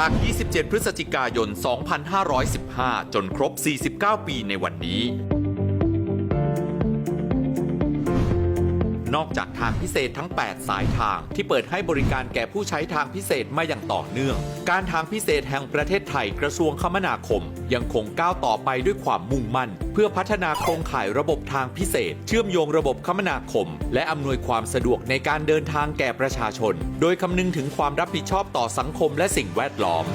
จาก 27 พฤศจิกายน 2515 จนครบ 49 ปีในวันนี้ นอกจากทางพิเศษทั้ง 8 สายทาง ที่เปิดให้บริการแก่ผู้ใช้ทางพิเศษมาอย่างต่อเนื่อง การทางพิเศษแห่งประเทศไทยกระทรวงคมนาคม ยังคงก้าวต่อไปด้วยความมุ่งมั่น เพื่อพัฒนาโครงข่ายระบบทางพิเศษ เชื่อมโยงระบบคมนาคม และอำนวยความสะดวกในการเดินทางแก่ประชาชน โดยคำนึงถึงความรับผิดชอบต่อสังคมและสิ่งแวดล้อม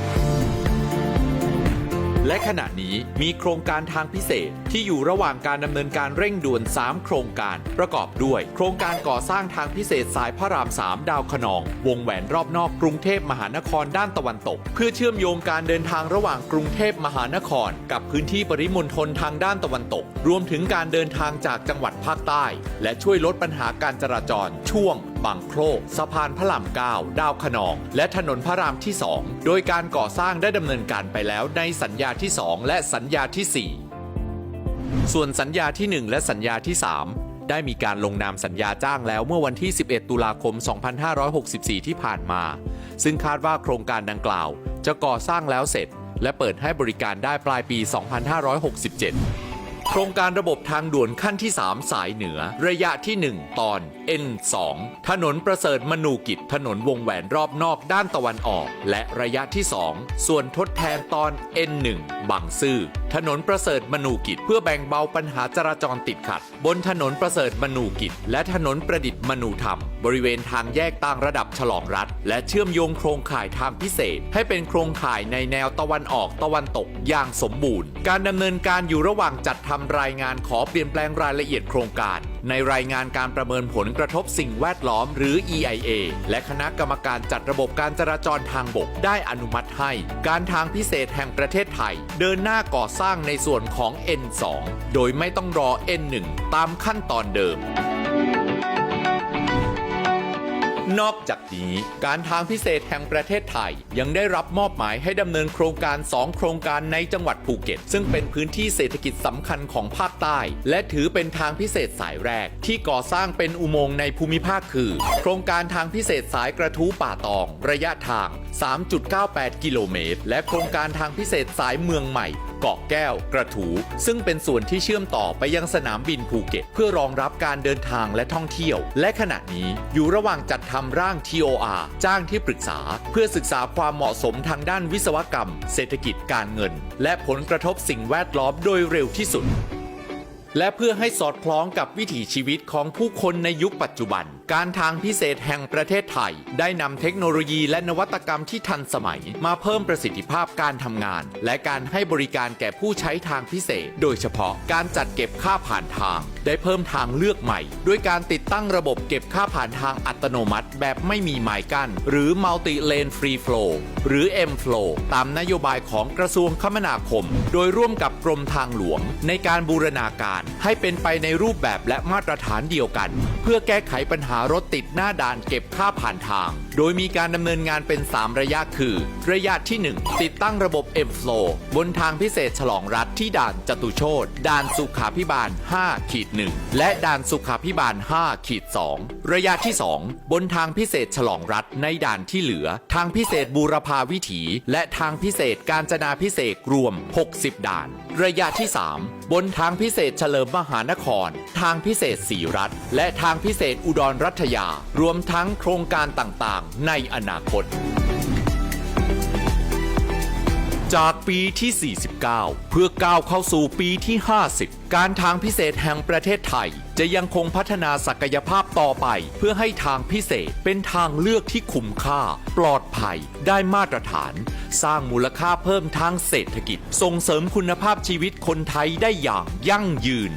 และขณะนี้มีโครงการทางพิเศษที่อยู่ระหว่างการดำเนินการเร่งด่วน 3 โครงการ ประกอบด้วย โครงการก่อสร้างทางพิเศษสายพระราม 3 ดาวขนอง วงแหวนรอบนอกกรุงเทพมหานครด้านตะวันตก เพื่อเชื่อมโยงการเดินทางระหว่างกรุงเทพมหานคร กับพื้นที่ปริมณฑลทางด้านตะวันตก รวมถึงการเดินทางจากจังหวัดภาคใต้ และช่วยลดปัญหาการจราจรช่วง บางโครกสะพานพระรามเก้าดาวขนอง และถนนพระรามที่ 2 โดยการก่อสร้างได้ดำเนินการไปแล้วในสัญญาที่ 2 และสัญญาที่ 4 ส่วนสัญญาที่ 1 และสัญญาที่ 3ได้มีการลงนามสัญญาจ้างแล้วเมื่อวันที่ 11 ตุลาคม 2564 ที่ผ่านมา ซึ่งคาดว่าโครงการดังกล่าว จะก่อสร้างแล้วเสร็จ และเปิดให้บริการได้ปลายปี 2567 โครงการระบบทางด่วนขั้นที่ 3 สายเหนือ ระยะที่ 1 ตอน N2 ถนนประเสริฐมนูกิจถนนวงแหวนรอบนอกด้านตะวันออก และระยะที่ 2 ส่วนทดแทนตอน N1 บางซื่อ ถนนประเสริฐมนูกิจ เพื่อแบ่งเบาปัญหาจราจรติดขัด บนถนนประเสริฐมนูกิจ และถนนประดิษฐ์มนูธรรม บริเวณทางแยกต่างระดับฉลองรัฐ และเชื่อมโยงโครงข่ายทางพิเศษ ให้เป็นโครงข่ายในแนวตะวันออกตะวันตกอย่างสมบูรณ์ การดำเนินการอยู่ระหว่างจัดทำรายงานขอเปลี่ยนแปลงรายละเอียดโครงการ ในรายงานการประเมินผลกระทบสิ่งแวดล้อมหรือ EIA และคณะกรรมการจัดระบบการจราจรทางบกได้อนุมัติให้ การทางพิเศษแห่งประเทศไทย เดินหน้าก่อสร้างในส่วนของ N2 โดยไม่ต้องรอ N1 ตามขั้นตอนเดิม นอกจากนี้การทางพิเศษแห่งประเทศไทย ยังได้รับมอบหมายให้ดำเนินโครงการ 2 โครงการในจังหวัดภูเก็ต ซึ่งเป็นพื้นที่เศรษฐกิจสำคัญของภาคใต้ และถือเป็นทางพิเศษสายแรก ที่ก่อสร้างเป็นอุโมงค์ในภูมิภาคคือ โครงการทางพิเศษสายกระทู้ป่าตอง ระยะทาง3.98 กิโลเมตร และโครงการทางพิเศษสายเมืองใหม่ เกาะแก้ว กระถู ซึ่งเป็นส่วนที่เชื่อมต่อไปยังสนามบินภูเก็ต เพื่อรองรับการเดินทางและท่องเที่ยว และขณะนี้อยู่ระหว่างจัดทำร่าง TOR จ้างที่ปรึกษา เพื่อศึกษาความเหมาะสมทางด้านวิศวกรรม เศรษฐกิจการเงิน และผลกระทบสิ่งแวดล้อมโดยเร็วที่สุดและเพื่อให้สอดคล้องกับวิถีชีวิตของผู้คนในยุคปัจจุบัน การทางพิเศษแห่งประเทศไทย ได้นำเทคโนโลยีและนวัตกรรมที่ทันสมัย มาเพิ่มประสิทธิภาพการทำงาน และการให้บริการแก่ผู้ใช้ทางพิเศษ โดยเฉพาะการจัดเก็บค่าผ่านทาง ได้เพิ่มทางเลือกใหม่ ด้วยการติดตั้งระบบเก็บค่าผ่านทางอัตโนมัติ แบบไม่มีหมายกั้นหรือ Multi Lane Free Flow หรือ M Flow ตามนโยบายของกระทรวงคมนาคม โดยร่วมกับกรมทางหลวง ในการบูรณาการ ให้เป็นไปในรูปแบบและมาตรฐานเดียวกัน เพื่อแก้ไขปัญหารถติดหน้าด่านเก็บค่าผ่านทาง โดยมีการดำเนินงานเป็น 3 ระยะคือ ระยะที่ 1 ติดตั้งระบบ M Flow บนทางพิเศษฉลองรัฐที่ด่านจตุโชตด่านสุขาพิบาล5ขีด1และด่านสุขาพิบาล5ขีด2ระยะที่ 2 บนทางพิเศษฉลองรัฐในด่านที่เหลือ ทางพิเศษบูรพาวิถี และทางพิเศษการจนาพิเศษรวม 60 ด่านระยะที่ 3 บนทางพิเศษเฉลิมมหานคร ทางพิเศษสีรัฐ และทางพิเศษอุดรรัฐยา รวมทั้งโครงการต่างๆ ในอนาคต จากปีที่ 49 เพื่อก้าวเข้าสู่ปีที่ 50 การทางพิเศษแห่งประเทศไทย จะยังคงพัฒนาศักยภาพต่อไป เพื่อให้ทางพิเศษเป็นทางเลือกที่คุ้มค่า ปลอดภัย ได้มาตรฐาน สร้างมูลค่าเพิ่มทางเศรษฐกิจ ส่งเสริมคุณภาพชีวิตคนไทยได้อย่างยั่งยืน